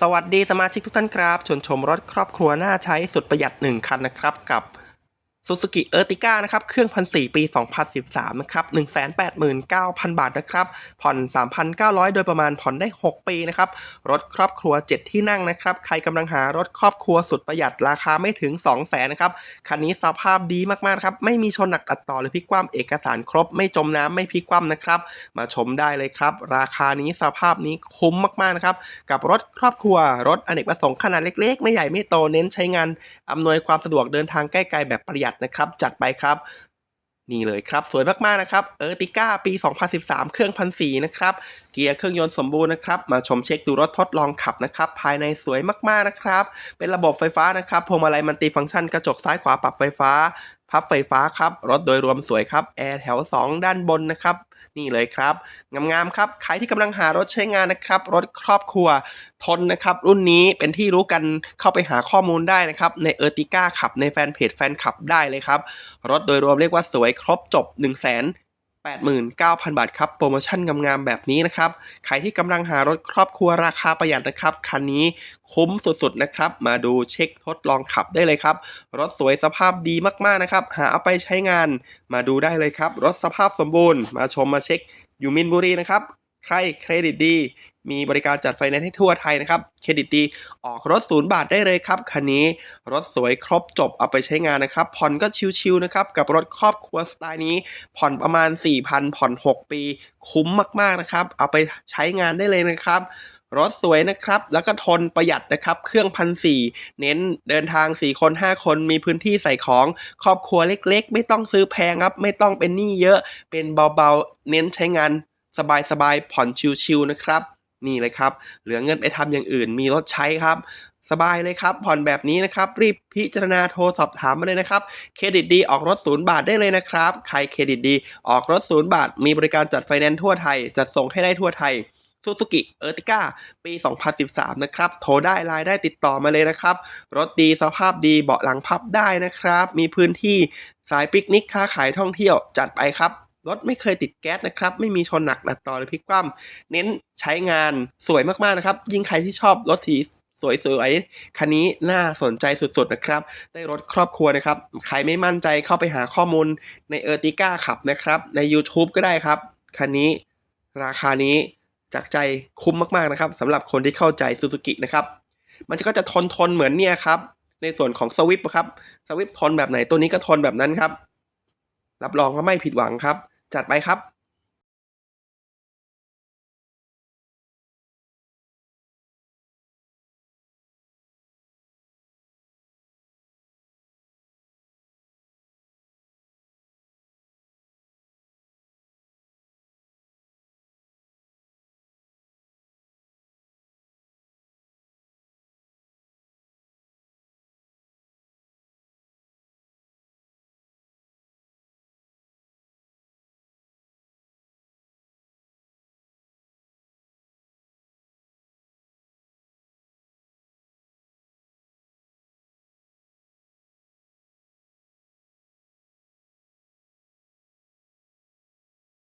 สวัสดีสมาชิกทุกท่านครับชวนชมรถครอบครัวน่าใช้สุดประหยัด 1 คันนะครับกับ Suzuki Ertiga นะครับ เครื่องพันสปี 2013 นะครับ 189,000 บาทนะครับ ผ่อน 3,900 โดยประมาณผ่อนได้ 6 ปีนะครับ รถครอบครัว 7 ที่นั่งนะครับ ใครกำลังหารถครอบครัวสุดประหยัดราคาไม่ถึง 200,000นะครับ คันนี้สภาพดีมากๆครับ ไม่มีชนหนักตัดต่อหรือพลิกคว่ำเอกสารครบ ไม่จมน้ำไม่พลิกคว่ำนะครับ มาชมได้เลยครับ ราคานี้สภาพนี้คุ้มมากๆนะครับ กับรถครอบครัว รถอเนกประสงค์ขนาดเล็ก ๆ ไม่ใหญ่ไม่โต เน้นใช้งานอำนวยความสะดวกเดินทางใกล้ๆแบบประหยัดนะครับ จัดไปครับ นี่เลยครับ สวยมากๆนะครับเออติก้าปี 2013 เครื่องพันสีนะครับ เกียร์เครื่องยนต์สมบูรณ์นะครับ มาชมเช็คดูรถทดลองขับนะครับ ภายในสวยมากๆนะครับ เป็นระบบไฟฟ้านะครับพวงมาลัยมันติฟังก์ชันกระจกซ้ายขวาปรับไฟฟ้า พับไฟฟ้าครับ รถโดยรวมสวยครับ แอร์แถว 2 ด้านบนนะครับ นี่เลยครับ งามๆครับ ใครที่กำลังหารถใช้งานนะครับ รถครอบครัวทนนะครับ รุ่นนี้เป็นที่รู้กันเข้าไปหาข้อมูลได้นะครับ ในเออร์ติก้าขับในแฟนเพจแฟนขับได้เลยครับ รถโดยรวมเรียกว่าสวยครบจบ 1 0 0 0 0 89,000 บาทครับ โปรโมชั่นงามๆแบบนี้นะครับ ใครที่กำลังหารถครอบครัวราคาประหยัดนะครับ คันนี้คุ้มสุดๆนะครับ มาดูเช็คทดลองขับได้เลยครับ รถสวยสภาพดีมากๆนะครับ หาเอาไปใช้งานมาดูได้เลยครับ รถสภาพสมบูรณ์ มาชมมาเช็คอยู่มินบุรีนะครับ ใครเครดิตดี มีบริการจัดไฟแนนซ์ให้ทั่วไทยนะครับ เครดิตดี ออกรถศูนย์บาทได้เลยครับ คันนี้รถสวยครบจบเอาไปใช้งานนะครับ ผ่อนก็ชิวๆนะครับ กับรถครอบครัวสไตล์นี้ ผ่อนประมาณ 4,000 ผ่อน 6 ปี คุ้มมากๆนะครับ เอาไปใช้งานได้เลยนะครับรถสวยนะครับ แล้วก็ทนประหยัดนะครับ เครื่องพันสี่เน้นเดินทาง 4 คน 5 คนมีพื้นที่ใส่ของ ครอบครัวเล็กๆ ไม่ต้องซื้อแพงครับ ไม่ต้องเป็นหนี้เยอะ เป็นเบาๆ เน้นใช้งานสบายๆ ผ่อนชิวๆนะครับ นี่เลยครับ เหลือเงินไปทำอย่างอื่น มีรถใช้ครับ สบายเลยครับ ผ่อนแบบนี้นะครับ รีบพิจารณาโทรสอบถามมาเลยนะครับ เครดิตดีออกรถศูนย์บาทได้เลยนะครับ ใครเครดิตดีออกรถศูนย์บาท มีบริการจัดไฟแนนซ์ทั่วไทย จัดส่งให้ได้ทั่วไทยซูซูกิเออร์ติก้าปี 2013 นะครับ โทรได้ไลน์ได้ติดต่อมาเลยนะครับ รถดีสภาพดีเบาะหลังพับได้นะครับ มีพื้นที่สายปิกนิกค้าขายท่องเที่ยวจัดไปครับ รถไม่เคยติดแก๊สนะครับ ไม่มีชนหนักดัดต่อหรือพลิกคว่ำเน้นใช้งานสวยมากๆนะครับ ยิ่งใครที่ชอบรถสีสวยๆคันนี้น่าสนใจสุดๆนะครับ ได้รถครอบครัวนะครับ ใครไม่มั่นใจเข้าไปหาข้อมูลในเออร์ติก้าขับนะครับ ใน YouTube ก็ได้ครับ คันนี้ราคานี้จากใจคุ้มมากๆนะครับสำหรับคนที่เข้าใจซูซูกินะครับ มันก็จะทนทนๆเหมือนเนี่ยครับ ในส่วนของสวิปครับสวิปทนแบบไหนตัวนี้ก็ทนแบบนั้นครับ รับรองว่าไม่ผิดหวังครับ จัดไปครับ